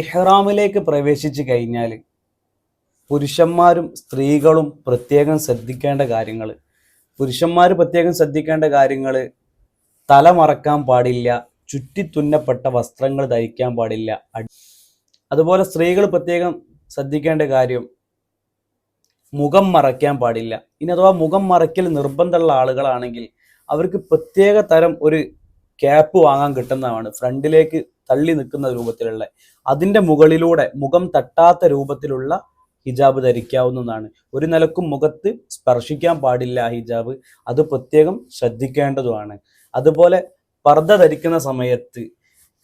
ഇഹ്റാമിലേക്ക് പ്രവേശിച്ചു കഴിഞ്ഞാൽ പുരുഷന്മാരും സ്ത്രീകളും പ്രത്യേകം ശ്രദ്ധിക്കേണ്ട കാര്യങ്ങൾ. പുരുഷന്മാർ പ്രത്യേകം ശ്രദ്ധിക്കേണ്ട കാര്യങ്ങൾ തല മറക്കാൻ പാടില്ല ചുറ്റിത്തുന്നപ്പെട്ട വസ്ത്രങ്ങൾ ധരിക്കാൻ പാടില്ല അതുപോലെ സ്ത്രീകൾ പ്രത്യേകം ശ്രദ്ധിക്കേണ്ട കാര്യം മുഖം മറയ്ക്കാൻ പാടില്ല. ഇനി അഥവാ മുഖം മറയ്ക്കൽ നിർബന്ധമുള്ള ആളുകളാണെങ്കിൽ അവർക്ക് പ്രത്യേക തരം ഒരു ക്യാപ്പ് വാങ്ങാൻ കിട്ടുന്നതാണ്. ഫ്രണ്ടിലേക്ക് തള്ളി നിൽക്കുന്ന രൂപത്തിലുള്ള അതിന്റെ മുകളിലൂടെ മുഖം തട്ടാത്ത രൂപത്തിലുള്ള ഹിജാബ് ധരിക്കാവുന്നതാണ്. ഒരു നിലക്കും മുഖത്ത് സ്പർശിക്കാൻ പാടില്ല ഹിജാബ്. അത് പ്രത്യേകം ശ്രദ്ധിക്കേണ്ടതുമാണ്. അതുപോലെ പർദ്ദ ധരിക്കുന്ന സമയത്ത്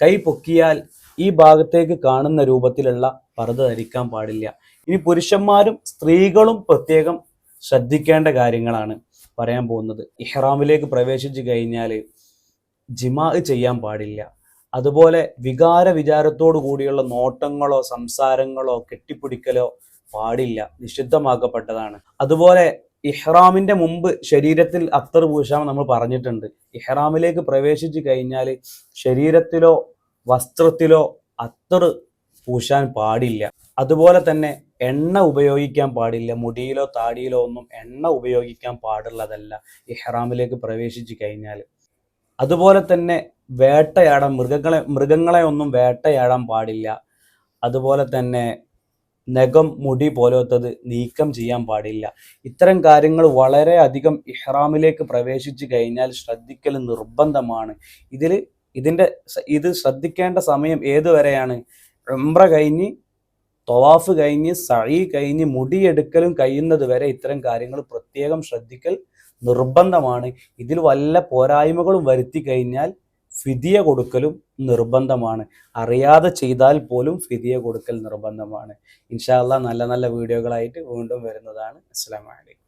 കൈ പൊക്കിയാൽ ഈ ഭാഗത്തേക്ക് കാണുന്ന രൂപത്തിലുള്ള പർദ്ദ ധരിക്കാൻ പാടില്ല. ഇനി പുരുഷന്മാരും സ്ത്രീകളും പ്രത്യേകം ശ്രദ്ധിക്കേണ്ട കാര്യങ്ങളാണ് പറയാൻ പോകുന്നത്. ഇഹ്റാമിലേക്ക് പ്രവേശിച്ചു കഴിഞ്ഞാൽ ജിമാ ചെയ്യാൻ പാടില്ല. അതുപോലെ വികാര വിചാരത്തോടു കൂടിയുള്ള നോട്ടങ്ങളോ സംസാരങ്ങളോ കെട്ടിപ്പിടിക്കലോ പാടില്ല നിഷിദ്ധമാക്കപ്പെട്ടതാണ്. അതുപോലെ ഇഹ്റാമിന്റെ മുമ്പ് ശരീരത്തിൽ അത്തർ പൂശാൻ നമ്മൾ പറഞ്ഞിട്ടുണ്ട്. ഇഹ്റാമിലേക്ക് പ്രവേശിച്ചു കഴിഞ്ഞാൽ ശരീരത്തിലോ വസ്ത്രത്തിലോ അത്തർ പൂശാൻ പാടില്ല. അതുപോലെ തന്നെ എണ്ണ ഉപയോഗിക്കാൻ പാടില്ല. മുടിയിലോ താടിയിലോ ഒന്നും എണ്ണ ഉപയോഗിക്കാൻ പാടുള്ളതല്ല ഇഹ്റാമിലേക്ക് പ്രവേശിച്ചു കഴിഞ്ഞാൽ അതുപോലെ തന്നെ വേട്ടയാടാൻ മൃഗങ്ങളെ മൃഗങ്ങളെ ഒന്നും വേട്ടയാടാൻ പാടില്ല. അതുപോലെ തന്നെ നഖം മുടി പോലത്തത് നീക്കം ചെയ്യാൻ പാടില്ല. ഇത്തരം കാര്യങ്ങൾ വളരെ അധികം ഇഹ്റാമിലേക്ക് പ്രവേശിച്ചു കഴിഞ്ഞാൽ ശ്രദ്ധിക്കൽ നിർബന്ധമാണ്. ഇതിൽ ഇതിന്റെ ഇത് ശ്രദ്ധിക്കേണ്ട സമയം ഏതുവരെയാണ്? ഉംറ കഴിഞ്ഞ് തൊവാഫ് കഴിഞ്ഞ് സഴി കഴിഞ്ഞ് മുടിയെടുക്കലും കഴിയുന്നത് വരെ ഇത്തരം കാര്യങ്ങൾ പ്രത്യേകം ശ്രദ്ധിക്കൽ നിർബന്ധമാണ്. ഇതിൽ വല്ല പോരായ്മകളും വരുത്തി കഴിഞ്ഞാൽ ഫിതിയ കൊടുക്കലും നിർബന്ധമാണ്. അറിയാതെ ചെയ്താൽ പോലും ഫിതിയ കൊടുക്കൽ നിർബന്ധമാണ്. ഇൻഷാല്ല നല്ല നല്ല വീഡിയോകളായിട്ട് വീണ്ടും വരുന്നതാണ്. അസ്സലാമു അലൈക്കും.